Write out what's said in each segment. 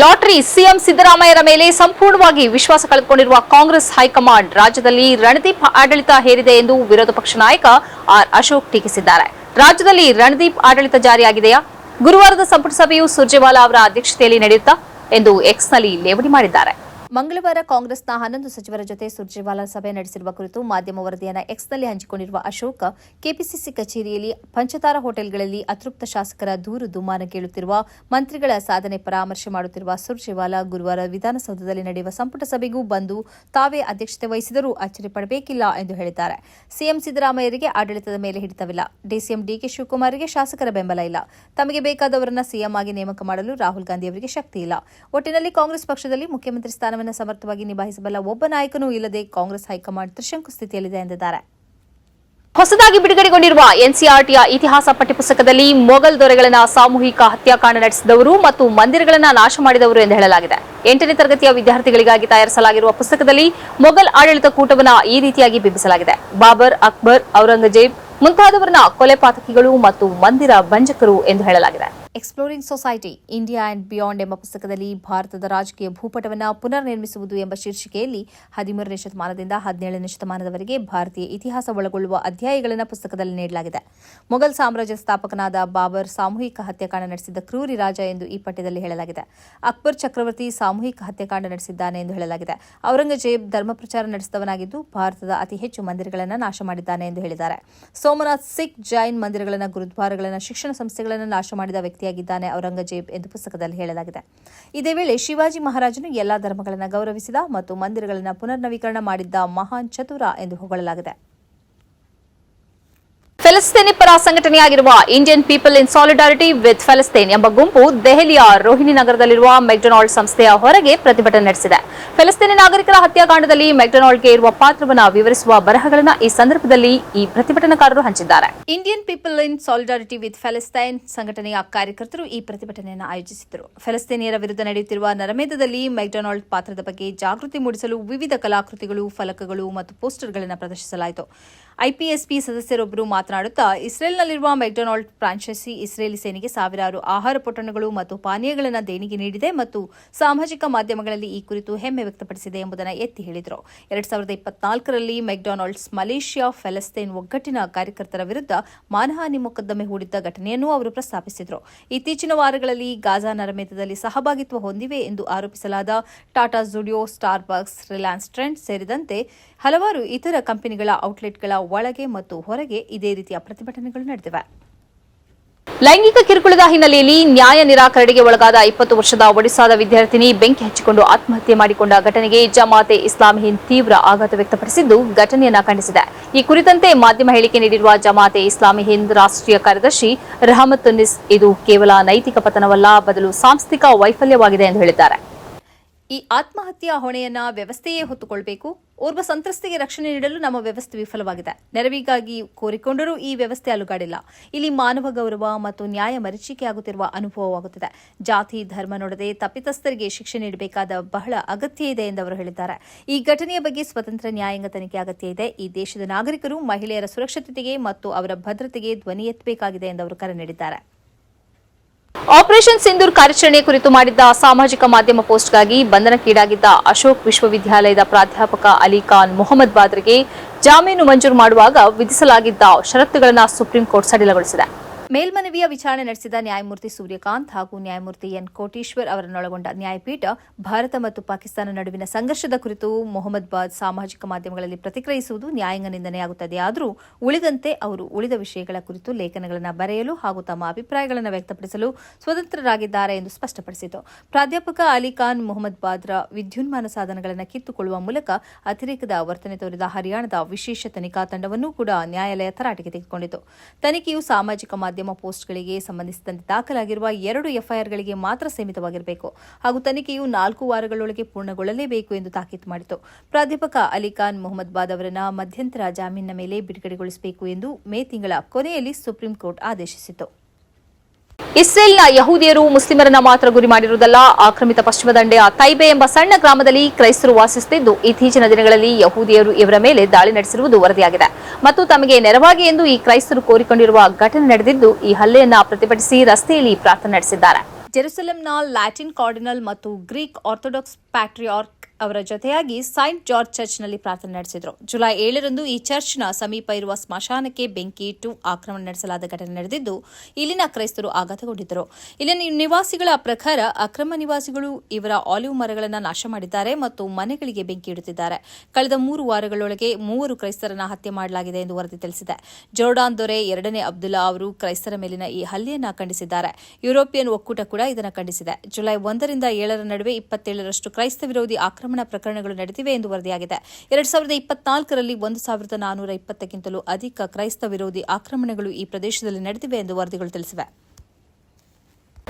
Lottery, CM ಸಿದ್ದರಾಮಯ್ಯರ ಮೇಲೆ ಸಂಪೂರ್ಣವಾಗಿ ವಿಶ್ವಾಸ ಕಳೆದುಕೊಂಡಿರುವ ಕಾಂಗ್ರೆಸ್ ಹೈಕಮಾಂಡ್ ರಾಜ್ಯದಲ್ಲಿ ರಣದೀಪ್ ಆಡಳಿತ ಹೇರಿದೆ ಎಂದು ವಿರೋಧ ಪಕ್ಷ ನಾಯಕ ಆರ್ ಅಶೋಕ್ ಟೀಕಿಸಿದ್ದಾರೆ. ರಾಜ್ಯದಲ್ಲಿ ರಣದೀಪ್ ಆಡಳಿತ ಜಾರಿಯಾಗಿದೆಯಾ? ಗುರುವಾರದ ಸಂಪುಟ ಸಭೆಯು ಸುರ್ಜೇವಾಲಾ ಅವರ ಅಧ್ಯಕ್ಷತೆಯಲ್ಲಿ ನಡೆಯುತ್ತಾ ಎಂದು ಎಕ್ಸ್ನಲ್ಲಿ ಲೇವಡಿ ಮಾಡಿದ್ದಾರೆ. ಮಂಗಳವಾರ ಕಾಂಗ್ರೆಸ್ನ ಹನ್ನೊಂದು ಸಚಿವರ ಜೊತೆ ಸುರ್ಜೇವಾಲಾ ಸಭೆ ನಡೆಸಿರುವ ಕುರಿತು ಮಾಧ್ಯಮ ವರದಿಯನ್ನು ಎಕ್ಸ್ನಲ್ಲಿ ಹಂಚಿಕೊಂಡಿರುವ ಅಶೋಕ, ಕೆಪಿಸಿಸಿ ಕಚೇರಿಯಲ್ಲಿ ಪಂಚತಾರ ಹೋಟೆಲ್ಗಳಲ್ಲಿ ಅತೃಪ್ತ ಶಾಸಕರ ದೂರು ದುಮ್ಮಾನ ಕೇಳುತ್ತಿರುವ ಮಂತ್ರಿಗಳ ಸಾಧನೆ ಪರಾಮರ್ಶೆ ಮಾಡುತ್ತಿರುವ ಸುರ್ಜೇವಾಲಾ ಗುರುವಾರ ವಿಧಾನಸೌಧದಲ್ಲಿ ನಡೆಯುವ ಸಂಪುಟ ಸಭೆಗೂ ಬಂದು ತಾವೇ ಅಧ್ಯಕ್ಷತೆ ವಹಿಸಿದರೂ ಅಚ್ಚರಿಪಡಬೇಕಿಲ್ಲ ಎಂದು ಹೇಳಿದ್ದಾರೆ. ಸಿಎಂ ಸಿದ್ದರಾಮಯ್ಯರಿಗೆ ಆಡಳಿತದ ಮೇಲೆ ಹಿಡಿತವಿಲ್ಲ. ಡಿಸಿಎಂ ಡಿಕೆ ಶಿವಕುಮಾರ್ಗೆ ಶಾಸಕರ ಬೆಂಬಲ ಇಲ್ಲ. ತಮಗೆ ಬೇಕಾದವರನ್ನ ಸಿಎಂ ಆಗಿ ನೇಮಕ ಮಾಡಲು ರಾಹುಲ್ ಗಾಂಧಿ ಅವರಿಗೆ ಶಕ್ತಿ ಇಲ್ಲ. ಒಟ್ಟಿನಲ್ಲಿ ಕಾಂಗ್ರೆಸ್ ಪಕ್ಷದಲ್ಲಿ ಮುಖ್ಯಮಂತ್ರಿ ಸ್ಥಾನವನ್ನು ಸಮರ್ಥವಾಗಿ ನಿಭಾಯಿಸಬಲ್ಲ ಒಬ್ಬ ನಾಯಕನೂ ಇಲ್ಲದೆ ಕಾಂಗ್ರೆಸ್ ಹೈಕಮಾಂಡ್ ತ್ರಿಶಂಕು ಸ್ಥಿತಿಯಲ್ಲಿದೆ ಎಂದಿದ್ದಾರೆ. ಹೊಸದಾಗಿ ಬಿಡುಗಡೆಗೊಂಡಿರುವ ಎನ್ಸಿಆರ್ಟಿಯ ಇತಿಹಾಸ ಪಠ್ಯಪುಸ್ತಕದಲ್ಲಿ ಮೊಘಲ್ ದೊರೆಗಳನ್ನ ಸಾಮೂಹಿಕ ಹತ್ಯಾಕಾಂಡ ನಡೆಸಿದವರು ಮತ್ತು ಮಂದಿರಗಳನ್ನ ನಾಶ ಮಾಡಿದವರು ಎಂದು ಹೇಳಲಾಗಿದೆ. ಎಂಟನೇ ತರಗತಿಯ ವಿದ್ಯಾರ್ಥಿಗಳಿಗಾಗಿ ತಯಾರಿಸಲಾಗಿರುವ ಪುಸ್ತಕದಲ್ಲಿ ಮೊಘಲ್ ಆಡಳಿತ ಕೂಟವನ್ನ ಈ ರೀತಿಯಾಗಿ ಬಿಂಬಿಸಲಾಗಿದೆ. ಬಾಬರ್, ಅಕ್ಬರ್, ಔರಂಗಜೇಬ್ ಮುಂತಾದವರನ್ನ ಕೊಲೆ ಪಾತಕಿಗಳು ಮತ್ತು ಮಂದಿರ ಭಂಜಕರು ಎಂದು ಹೇಳಲಾಗಿದೆ. Exploring society India and beyond ಎಂಬ ಪುಸ್ತಕದಲ್ಲಿ ಭಾರತದ ರಾಜಕೀಯ ಭೂಪಟವನ್ನು ಪುನರ್ ನಿರ್ಮಿಸುವುದು ಎಂಬ ಶೀರ್ಷಿಕೆಯಲ್ಲಿ ಹದಿಮೂರನೇ ಶತಮಾನದಿಂದ ಹದಿನೇಳನೇ ಶತಮಾನದವರೆಗೆ ಭಾರತೀಯ ಇತಿಹಾಸ ಒಳಗೊಳ್ಳುವ ಅಧ್ಯಾಯಗಳನ್ನು ಪುಸ್ತಕದಲ್ಲಿ ನೀಡಲಾಗಿದೆ. ಮೊಘಲ್ ಸಾಮ್ರಾಜ್ಯ ಸ್ಥಾಪಕನಾದ ಬಾಬರ್ ಸಾಮೂಹಿಕ ಹತ್ಯಾಕಾಂಡ ನಡೆಸಿದ ಕ್ರೂರಿ ರಾಜ ಎಂದು ಈ ಪಠ್ಯದಲ್ಲಿ ಹೇಳಲಾಗಿದೆ. ಅಕ್ಬರ್ ಚಕ್ರವರ್ತಿ ಸಾಮೂಹಿಕ ಹತ್ಯಾಕಾಂಡ ನಡೆಸಿದ್ದಾನೆ ಎಂದು ಹೇಳಲಾಗಿದೆ. ಔರಂಗಜೇಬ್ ಧರ್ಮ ಪ್ರಚಾರ ನಡೆಸಿದವನಾಗಿದ್ದು ಭಾರತದ ಅತಿ ಹೆಚ್ಚು ಮಂದಿರಗಳನ್ನು ನಾಶ ಮಾಡಿದ್ದಾನೆ ಎಂದು ಹೇಳಿದ್ದಾರೆ. ಸೋಮನಾಥ್ ಸಿಖ್ ಜೈನ್ ಮಂದಿರಗಳನ್ನು, ಗುರುದ್ವಾರಗಳನ್ನು, ಶಿಕ್ಷಣ ಸಂಸ್ಥೆಗಳನ್ನು ನಾಶ ಮಾಡಿದ ವ್ಯಕ್ತಿಯಾಗಿದ್ದಾನೆ ಔರಂಗಜೇಬ್ ಎಂದು ಪುಸ್ತಕದಲ್ಲಿ ಹೇಳಲಾಗಿದೆ. ಇದೇ ವೇಳೆ ಶಿವಾಜಿ ಮಹಾರಾಜನು ಎಲ್ಲಾ ಧರ್ಮಗಳನ್ನು ಗೌರವಿಸಿದ ಮತ್ತು ಮಂದಿರಗಳನ್ನು ಪುನರ್ನವೀಕರಣ ಮಾಡಿದ್ದ ಮಹಾನ್ ಚತುರ ಎಂದು ಹೊಗಳಲಾಗಿದೆ. ಫೆಲಸ್ತೀನಿ ಪರ ಸಂಘಟನೆಯಾಗಿರುವ Indian people in solidarity with ಫೆಲಸ್ತೀನ್ ಎಂಬ ಗುಂಪು ದೆಹಲಿಯ ರೋಹಿಣಿ ನಗರದಲ್ಲಿರುವ ಮೆಕ್ಡೊನಾಲ್ಡ್ ಸಂಸ್ಥೆಯ ಹೊರಗೆ ಪ್ರತಿಭಟನೆ ನಡೆಸಿದೆ. ಫೆಲಸ್ತೀನಿ ನಾಗರಿಕರ ಹತ್ಯಾಕಾಂಡದಲ್ಲಿ ಮೆಕ್ಡೊನಾಲ್ಡ್ಗೆ ಇರುವ ಪಾತ್ರವನ್ನು ವಿವರಿಸುವ ಬರಹಗಳನ್ನು ಈ ಸಂದರ್ಭದಲ್ಲಿ ಈ ಪ್ರತಿಭಟನಾಕಾರರು ಹಂಚಿದ್ದಾರೆ. Indian people in solidarity with ಫೆಲಸ್ತೈನ್ ಸಂಘಟನೆಯ ಕಾರ್ಯಕರ್ತರು ಈ ಪ್ರತಿಭಟನೆಯನ್ನು ಆಯೋಜಿಸಿದ್ದರು. ಫೆಲಸ್ತೀನಿಯರ ವಿರುದ್ಧ ನಡೆಯುತ್ತಿರುವ ನರಮೇಧದಲ್ಲಿ ಮೆಕ್ಡೊನಾಲ್ಡ್ ಪಾತ್ರದ ಬಗ್ಗೆ ಜಾಗೃತಿ ಮೂಡಿಸಲು ವಿವಿಧ ಕಲಾಕೃತಿಗಳು, ಫಲಕಗಳು ಮತ್ತು ಪೋಸ್ಟರ್ಗಳನ್ನು ಪ್ರದರ್ಶಿಸಲಾಯಿತು. ಐಪಿಎಸ್ಪಿ ಸದಸ್ಯರೊಬ್ಬರು ಮಾತನಾಡುತ್ತಾ, ಇಸ್ರೇಲ್ನಲ್ಲಿರುವ ಮೆಕ್ಡೊನಾಲ್ಡ್ ಫ್ರಾಂಚೈಸಿ ಇಸ್ರೇಲಿ ಸೇನೆಗೆ ಸಾವಿರಾರು ಆಹಾರ ಪೊಟ್ಟಣಗಳು ಮತ್ತು ಪಾನೀಯಗಳನ್ನು ದೇಣಿಗೆ ನೀಡಿದೆ ಮತ್ತು ಸಾಮಾಜಿಕ ಮಾಧ್ಯಮಗಳಲ್ಲಿ ಈ ಕುರಿತು ಹೆಮ್ಮೆ ವ್ಯಕ್ತಪಡಿಸಿದೆ ಎಂಬುದನ್ನು ಎತ್ತಿ ಹೇಳಿದರು. ಎರಡ್ ಸಾವಿರದ ಇಪ್ಪತ್ನಾಲ್ಕರಲ್ಲಿ ಮೆಕ್ಡೊನಾಲ್ಡ್ಸ್ ಮಲೇಷಿಯಾ ಫೆಲಸ್ತೀನ್ ಒಗ್ಗಟ್ಟಿನ ಕಾರ್ಯಕರ್ತರ ವಿರುದ್ಧ ಮಾನಹಾನಿ ಮೊಕದ್ದಮೆ ಹೂಡಿದ್ದ ಘಟನೆಯನ್ನು ಅವರು ಪ್ರಸ್ತಾಪಿಸಿದರು. ಇತ್ತೀಚಿನ ವಾರಗಳಲ್ಲಿ ಗಾಜಾ ನರಮೇಧದಲ್ಲಿ ಸಹಭಾಗಿತ್ವ ಹೊಂದಿವೆ ಎಂದು ಆರೋಪಿಸಲಾದ ಟಾಟಾ ಜುಡಿಯೋ, ಸ್ಟಾರ್ಬಕ್ಸ್, ರಿಲಯನ್ಸ್ ಟ್ರೆಂಡ್ ಸೇರಿದಂತೆ ಹಲವಾರು ಇತರ ಕಂಪನಿಗಳ ಔಟ್ಲೆಟ್ಗಳ ಒಳಗೆ ಮತ್ತು ಹೊರಗೆ ಇದೇ ರೀತಿಯ ಪ್ರತಿಭಟನೆಗಳು ನಡೆದಿವೆ. ಲೈಂಗಿಕ ಕಿರುಕುಳದ ಹಿನ್ನೆಲೆಯಲ್ಲಿ ನ್ಯಾಯ ನಿರಾಕರಣೆಗೆ ಒಳಗಾದ ಇಪ್ಪತ್ತು ವರ್ಷದ ಒಡಿಸಾದ ವಿದ್ಯಾರ್ಥಿನಿ ಬೆಂಕಿ ಹಚ್ಚಿಕೊಂಡು ಆತ್ಮಹತ್ಯೆ ಮಾಡಿಕೊಂಡ ಘಟನೆಗೆ ಜಮಾತೆ ಇಸ್ಲಾಂ ಹಿಂದ್ ತೀವ್ರ ಆಘಾತ ವ್ಯಕ್ತಪಡಿಸಿದ್ದು ಘಟನೆಯನ್ನು ಖಂಡಿಸಿದೆ. ಈ ಕುರಿತಂತೆ ಮಾಧ್ಯಮ ಹೇಳಿಕೆ ನೀಡಿರುವ ಜಮಾತೆ ಇಸ್ಲಾಮಿ ಹಿಂದ್ ರಾಷ್ಟ್ರೀಯ ಕಾರ್ಯದರ್ಶಿ ರಹಮತ್ ಇದು ಕೇವಲ ನೈತಿಕ ಪತನವಲ್ಲ, ಬದಲು ಸಾಂಸ್ಥಿಕ ವೈಫಲ್ಯವಾಗಿದೆ ಎಂದು ಹೇಳಿದ್ದಾರೆ. ಈ ಆತ್ಮಹತ್ಯಾ ಹೊಣೆಯನ್ನ ವ್ಯವಸ್ಥೆಯೇ ಹೊತ್ತುಕೊಳ್ಬೇಕು. ಓರ್ವ ಸಂತ್ರಸ್ತೆಗೆ ರಕ್ಷಣೆ ನೀಡಲು ನಮ್ಮ ವ್ಯವಸ್ಥೆ ವಿಫಲವಾಗಿದೆ. ನೆರವಿಗಾಗಿ ಕೋರಿಕೊಂಡರೂ ಈ ವ್ಯವಸ್ಥೆ ಅಲುಗಾಡಿಲ್ಲ. ಇಲ್ಲಿ ಮಾನವ ಗೌರವ ಮತ್ತು ನ್ಯಾಯ ಮರೀಚಿಕೆಯಾಗುತ್ತಿರುವ ಅನುಭವವಾಗುತ್ತಿದೆ. ಜಾತಿ, ಧರ್ಮ ನೋಡದೆ ತಪ್ಪಿತಸ್ಥರಿಗೆ ಶಿಕ್ಷೆ ನೀಡಬೇಕಾದ ಬಹಳ ಅಗತ್ಯ ಇದೆ ಎಂದು ಅವರು ಹೇಳಿದ್ದಾರೆ. ಈ ಘಟನೆಯ ಬಗ್ಗೆ ಸ್ವತಂತ್ರ ನ್ಯಾಯಾಂಗ ತನಿಖೆ ಅಗತ್ಯ ಇದೆ. ಈ ದೇಶದ ನಾಗರಿಕರು ಮಹಿಳೆಯರ ಸುರಕ್ಷತೆಗೆ ಮತ್ತು ಅವರ ಭದ್ರತೆಗೆ ಧ್ವನಿ ಎತ್ತಬೇಕಾಗಿದೆ ಎಂದು ಅವರು ಕರೆ ನೀಡಿದ್ದಾರೆ. ಆಪರೇಷನ್ ಸಿಂಧೂರ್ ಕಾರ್ಯಾಚರಣೆ ಕುರಿತು ಮಾಡಿದ್ದ ಸಾಮಾಜಿಕ ಮಾಧ್ಯಮ ಪೋಸ್ಟ್ಗಾಗಿ ಬಂಧನಕ್ಕೀಡಾಗಿದ್ದ ಅಶೋಕ್ ವಿಶ್ವವಿದ್ಯಾಲಯದ ಪ್ರಾಧ್ಯಾಪಕ ಅಲಿ ಖಾನ್ ಮೊಹಮ್ಮದ್ ಬಾದ್ರಿಗೆ ಜಾಮೀನು ಮಂಜೂರು ಮಾಡುವಾಗ ವಿಧಿಸಲಾಗಿದ್ದ ಷರತ್ತುಗಳನ್ನು ಸುಪ್ರೀಂ ಕೋರ್ಟ್ ಸಡಿಲಗೊಳಿಸಿದೆ. ಮೇಲ್ಮನವಿಯ ವಿಚಾರಣೆ ನಡೆಸಿದ ನ್ಯಾಯಮೂರ್ತಿ ಸೂರ್ಯಕಾಂತ್ ಹಾಗೂ ನ್ಯಾಯಮೂರ್ತಿ ಎನ್ ಕೋಟೀಶ್ವರ್ ಅವರನ್ನೊಳಗೊಂಡ ನ್ಯಾಯಪೀಠ ಭಾರತ ಮತ್ತು ಪಾಕಿಸ್ತಾನ ನಡುವಿನ ಸಂಘರ್ಷದ ಕುರಿತು ಮೊಹಮ್ಮದ್ ಬಾದ್ ಸಾಮಾಜಿಕ ಮಾಧ್ಯಮಗಳಲ್ಲಿ ಪ್ರತಿಕ್ರಿಯಿಸುವುದು ನ್ಯಾಯಾಂಗ ನಿಂದನೆಯಾಗುತ್ತದೆ. ಆದರೂ ಉಳಿದಂತೆ ಅವರು ಉಳಿದ ವಿಷಯಗಳ ಕುರಿತು ಲೇಖನಗಳನ್ನು ಬರೆಯಲು ಹಾಗೂ ತಮ್ಮ ಅಭಿಪ್ರಾಯಗಳನ್ನು ವ್ಯಕ್ತಪಡಿಸಲು ಸ್ವತಂತ್ರರಾಗಿದ್ದಾರೆ ಎಂದು ಸ್ಪಷ್ಟಪಡಿಸಿತು. ಪ್ರಾಧ್ಯಾಪಕ ಅಲಿ ಖಾನ್ ಮೊಹಮ್ಮದ್ ಬಾದ್ರ ವಿದ್ಯುನ್ಮಾನ ಸಾಧನಗಳನ್ನು ಕಿತ್ತುಕೊಳ್ಳುವ ಮೂಲಕ ಅತಿರೇಕದ ವರ್ತನೆ ತೋರಿದ ಹರಿಯಾಣದ ವಿಶೇಷ ತನಿಖಾ ತಂಡವನ್ನು ಕೂಡ ನ್ಯಾಯಾಲಯ ತರಾಟೆಗೆ ತೆಗೆದುಕೊಂಡಿತು. ತನಿಖೆಯು ಸಾಮಾಜಿಕ ಮಾಧ್ಯಮ ಪೋಸ್ಟ್ಗಳಿಗೆ ಸಂಬಂಧಿಸಿದಂತೆ ದಾಖಲಾಗಿರುವ ಎರಡು ಎಫ್ಐಆರ್ಗಳಿಗೆ ಮಾತ್ರ ಸೀಮಿತವಾಗಿರಬೇಕು ಹಾಗೂ ತನಿಖೆಯು ನಾಲ್ಕು ವಾರಗಳೊಳಗೆ ಪೂರ್ಣಗೊಳ್ಳಲೇಬೇಕು ಎಂದು ತಾಕೀತು ಮಾಡಿತು. ಪ್ರಾಧ್ಯಾಪಕ ಅಲಿಖಾನ್ ಮೊಹಮ್ಮದ್ ಬಾದ್ ಅವರನ್ನ ಮಧ್ಯಂತರ ಜಾಮೀನಿನ ಮೇಲೆ ಬಿಡುಗಡೆಗೊಳಿಸಬೇಕು ಎಂದು ಮೇ ತಿಂಗಳ ಕೊನೆಯಲ್ಲಿ ಸುಪ್ರೀಂ ಕೋರ್ಟ್ ಆದೇಶಿಸಿತು ಇಸ್ರೇಲ್ನ ಯಹೂದಿಯರು ಮುಸ್ಲಿಮರನ್ನ ಮಾತ್ರ ಗುರಿ ಮಾಡಿರುವುದಲ್ಲ, ಆಕ್ರಮಿತ ಪಶ್ಚಿಮ ದಂಡೆಯ ತೈಬೆ ಎಂಬ ಸಣ್ಣ ಗ್ರಾಮದಲ್ಲಿ ಕ್ರೈಸ್ತರು ವಾಸಿಸುತ್ತಿದ್ದು, ಇತ್ತೀಚಿನ ದಿನಗಳಲ್ಲಿ ಯಹೂದಿಯರು ಇವರ ಮೇಲೆ ದಾಳಿ ನಡೆಸಿರುವುದು ವರದಿಯಾಗಿದೆ. ಮತ್ತು ತಮಗೆ ನೆರವಾಗಿ ಎಂದು ಈ ಕ್ರೈಸ್ತರು ಕೋರಿಕೊಂಡಿರುವ ಘಟನೆ ನಡೆದಿದ್ದು, ಈ ಹಲ್ಲೆಯನ್ನ ಪ್ರತಿಭಟಿಸಿ ರಸ್ತೆಯಲ್ಲಿ ಪ್ರಾರ್ಥನೆ ನಡೆಸಿದ್ದಾರೆ. ಜೆರುಸಲಂನ ಲ್ಯಾಟಿನ್ ಕಾರ್ಡಿನಲ್ ಮತ್ತು ಗ್ರೀಕ್ ಆರ್ಥೋಡಾಕ್ಸ್ ಪ್ಯಾಟ್ರಿಯಾರ್ಕ್ ಅವರ ಜೊತೆಯಾಗಿ ಸೈಂಟ್ ಜಾರ್ಜ್ ಚರ್ಚ್ನಲ್ಲಿ ಪ್ರಾರ್ಥನೆ ನಡೆಸಿದರು. ಜುಲೈ ಏಳರಂದು ಈ ಚರ್ಚ್ನ ಸಮೀಪ ಇರುವ ಸ್ಮಶಾನಕ್ಕೆ ಬೆಂಕಿ ಇಟ್ಟು ಆಕ್ರಮಣ ನಡೆಸಲಾದ ಘಟನೆ ನಡೆದಿದ್ದು, ಇಲ್ಲಿನ ಕ್ರೈಸ್ತರು ಆಘಾತಗೊಂಡಿದ್ದರು. ಇಲ್ಲಿನ ನಿವಾಸಿಗಳ ಪ್ರಕಾರ ಅಕ್ರಮ ನಿವಾಸಿಗಳು ಇವರ ಆಲಿವ್ ಮರಗಳನ್ನು ನಾಶ ಮಾಡಿದ್ದಾರೆ ಮತ್ತು ಮನೆಗಳಿಗೆ ಬೆಂಕಿ ಇಡುತ್ತಿದ್ದಾರೆ. ಕಳೆದ ಮೂರು ವಾರಗಳೊಳಗೆ ಮೂವರು ಕ್ರೈಸ್ತರನ್ನ ಹತ್ಯೆ ಮಾಡಲಾಗಿದೆ ಎಂದು ವರದಿ ತಿಳಿಸಿದೆ. ಜೋರ್ಡಾನ್ ದೊರೆ ಎರಡನೇ ಅಬ್ದುಲ್ಲಾ ಅವರು ಕ್ರೈಸ್ತರ ಮೇಲಿನ ಈ ಹಲ್ಲೆಯನ್ನು ಖಂಡಿಸಿದ್ದಾರೆ. ಯುರೋಪಿಯನ್ ಒಕ್ಕೂಟ ಕೂಡ ಇದನ್ನು ಖಂಡಿಸಿದೆ. ಜುಲೈ ಒಂದರಿಂದ ಏಳರ ನಡುವೆ ಇಪ್ಪತ್ತೇಳರಷ್ಟು ಕ್ರೈಸ್ತ ವಿರೋಧಿ ಆಕ್ರಮಣ ಪ್ರಕರಣಗಳು ನಡೆದಿವೆ ಎಂದು ವರದಿಯಾಗಿದೆ. ಎರಡ್ ಸಾವಿರದ ಇಪ್ಪತ್ನಾಲ್ಕರಲ್ಲಿ ಒಂದು ಸಾವಿರದ ನಾನೂರ ಇಪ್ಪತ್ತಕ್ಕಿಂತಲೂ ಅಧಿಕ ಕ್ರೈಸ್ತ ವಿರೋಧಿ ಆಕ್ರಮಣಗಳು ಈ ಪ್ರದೇಶದಲ್ಲಿ ನಡೆದಿವೆ ಎಂದು ವರದಿಗಳು ತಿಳಿಸಿವೆ.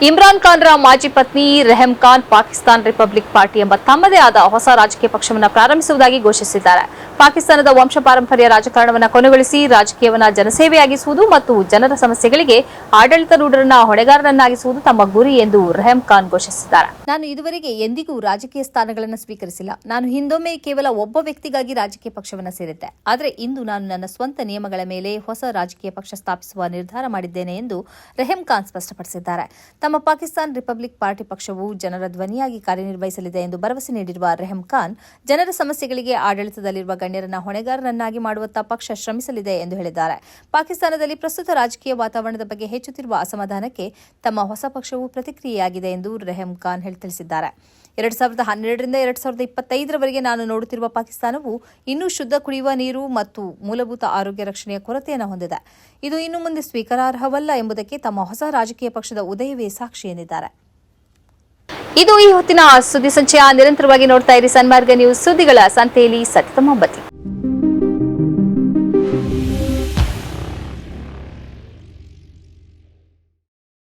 ಇಮ್ರಾನ್ ಖಾನ್ರ ಮಾಜಿ ಪತ್ನಿ ರೆಹಮ್ ಖಾನ್ ಪಾಕಿಸ್ತಾನ್ ರಿಪಬ್ಲಿಕ್ ಪಾರ್ಟಿ ಎಂಬ ತಮ್ಮದೇ ಆದ ಹೊಸ ರಾಜಕೀಯ ಪಕ್ಷವನ್ನು ಪ್ರಾರಂಭಿಸುವುದಾಗಿ ಘೋಷಿಸಿದ್ದಾರೆ. ಪಾಕಿಸ್ತಾನದ ವಂಶ ಪಾರಂಪರ್ಯ ರಾಜಕಾರಣವನ್ನು ಕೊನೆಗೊಳಿಸಿ ರಾಜಕೀಯವನ್ನು ಜನಸೇವೆಯಾಗಿಸುವುದು ಮತ್ತು ಜನರ ಸಮಸ್ಯೆಗಳಿಗೆ ಆಡಳಿತಾರೂಢರನ್ನ ಹೊಣೆಗಾರರನ್ನಾಗಿಸುವುದು ತಮ್ಮ ಗುರಿ ಎಂದು ರೆಹಮ್ ಖಾನ್ ಘೋಷಿಸಿದ್ದಾರೆ. ನಾನು ಇದುವರೆಗೆ ಎಂದಿಗೂ ರಾಜಕೀಯ ಸ್ಥಾನಗಳನ್ನು ಸ್ವೀಕರಿಸಿಲ್ಲ. ನಾನು ಹಿಂದೊಮ್ಮೆ ಕೇವಲ ಒಬ್ಬ ವ್ಯಕ್ತಿಗಾಗಿ ರಾಜಕೀಯ ಪಕ್ಷವನ್ನು ಸೇರಿದ್ದೆ. ಆದರೆ ಇಂದು ನಾನು ನನ್ನ ಸ್ವಂತ ನಿಯಮಗಳ ಮೇಲೆ ಹೊಸ ರಾಜಕೀಯ ಪಕ್ಷ ಸ್ಥಾಪಿಸುವ ನಿರ್ಧಾರ ಮಾಡಿದ್ದೇನೆ ಎಂದು ರೆಹಮ್ ಖಾನ್ ಸ್ಪಷ್ಟಪಡಿಸಿದ್ದಾರೆ. ತಮ್ಮ ಪಾಕಿಸ್ತಾನ್ ರಿಪಬ್ಲಿಕ್ ಪಾರ್ಟಿ ಪಕ್ಷವು ಜನರ ಧ್ವನಿಯಾಗಿ ಕಾರ್ಯನಿರ್ವಹಿಸಲಿದೆ ಎಂದು ಭರವಸೆ ನೀಡಿರುವ ರೆಹಮ್ ಖಾನ್, ಜನರ ಸಮಸ್ಯೆಗಳಿಗೆ ಆಡಳಿತದಲ್ಲಿರುವ ಗಣ್ಯರನ್ನ ಹೊಣೆಗಾರರನ್ನಾಗಿ ಮಾಡುವತ್ತ ಪಕ್ಷ ಶ್ರಮಿಸಲಿದೆ ಎಂದು ಹೇಳಿದ್ದಾರೆ. ಪಾಕಿಸ್ತಾನದಲ್ಲಿ ಪ್ರಸ್ತುತ ರಾಜಕೀಯ ವಾತಾವರಣದ ಬಗ್ಗೆ ಹೆಚ್ಚುತ್ತಿರುವ ಅಸಮಾಧಾನಕ್ಕೆ ತಮ್ಮ ಹೊಸ ಪಕ್ಷವು ಪ್ರತಿಕ್ರಿಯೆಯಾಗಿದೆ ಎಂದು ರೆಹಮ್ ಖಾನ್ ತಿಳಿಸಿದ್ದಾರೆ. ಎರಡ್ ಸಾವಿರದ ಹನ್ನೆರಡರಿಂದ ಎರಡ್ ಸಾವಿರದ ಇಪ್ಪತ್ತೈದರವರೆಗೆ ನಾನು ನೋಡುತ್ತಿರುವ ಪಾಕಿಸ್ತಾನವು ಇನ್ನೂ ಶುದ್ಧ ಕುಡಿಯುವ ನೀರು ಮತ್ತು ಮೂಲಭೂತ ಆರೋಗ್ಯ ರಕ್ಷಣೆಯ ಕೊರತೆಯನ್ನು ಹೊಂದಿದೆ. ಇದು ಇನ್ನು ಮುಂದೆ ಸ್ವೀಕಾರಾರ್ಹವಲ್ಲ ಎಂಬುದಕ್ಕೆ ತಮ್ಮ ಹೊಸ ರಾಜಕೀಯ ಪಕ್ಷದ ಉದಯವೇ ಸಾಕ್ಷಿ ಎಂದಿದ್ದಾರೆ ಇದು ಈ ಹೊತ್ತಿನ ಸುದ್ದಿ ಸಂಚಯ. ನಿರಂತರವಾಗಿ ನೋಡ್ತಾ ಇರಿ ಸನ್ಮಾರ್ಗ ನ್ಯೂಸ್ ಸುದ್ದಿಗಳ ಸಂತೆಯಲ್ಲಿ ಸತತ ಬತ್ತಿ.